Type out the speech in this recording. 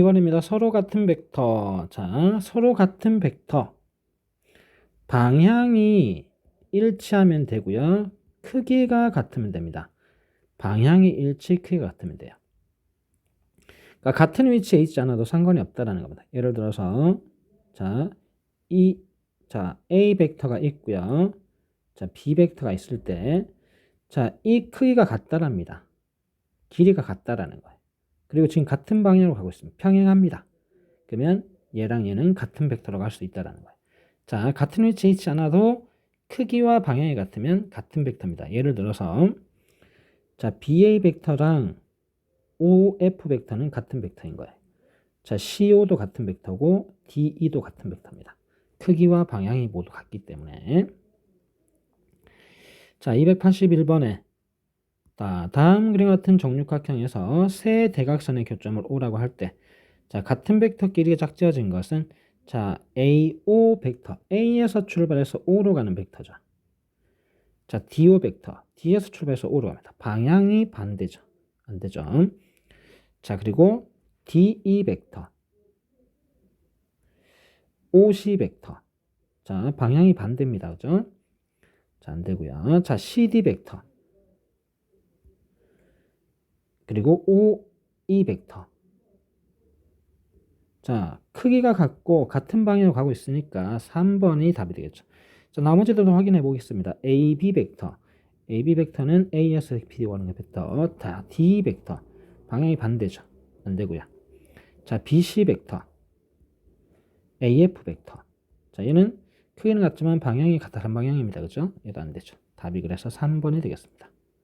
2번입니다. 서로 같은 벡터. 자, 서로 같은 벡터. 방향이 일치하면 되고요. 크기가 같으면 됩니다. 방향이 일치, 크기가 같으면 돼요. 그러니까 같은 위치에 있지 않아도 상관이 없다라는 겁니다. 예를 들어서 자, 이 자, A 벡터가 있고요. 자, B 벡터가 있을 때 자, 이 크기가 같다랍니다. 길이가 같다라는 거예요. 그리고 지금 같은 방향으로 가고 있습니다. 평행합니다. 그러면 얘랑 얘는 같은 벡터로 갈 수 있다라는 거예요. 자, 같은 위치에 있지 않아도 크기와 방향이 같으면 같은 벡터입니다. 예를 들어서 자, BA 벡터랑 OF 벡터는 같은 벡터인 거예요. 자, CO도 같은 벡터고 DE도 같은 벡터입니다. 크기와 방향이 모두 같기 때문에 자, 281번에 자, 다음 그림 같은 정육각형에서 세 대각선의 교점을 O라고 할 때, 자, 같은 벡터 길이가 작지어진 것은 자, AO 벡터, A에서 출발해서 O로 가는 벡터죠. 자, DO 벡터, D에서 출발해서 O로 갑니다. 방향이 반대죠. 안 되죠. 자, 그리고 DE 벡터, OC 벡터. 자, 방향이 반대입니다. 그죠? 자, 안 되고요. 자, CD 벡터. 그리고 OE 벡터. 자, 크기가 같고 같은 방향으로 가고 있으니까 3번이 답이 되겠죠. 자, 나머지들도 확인해 보겠습니다. AB 벡터. AB 벡터는 A에서 BD로 가는 벡터. 자, D 벡터. 방향이 반대죠. 안 되고요. 자, BC 벡터. AF 벡터. 자, 얘는 크기는 같지만 방향이 같은 방향입니다. 그죠? 얘도 안 되죠. 답이 그래서 3번이 되겠습니다.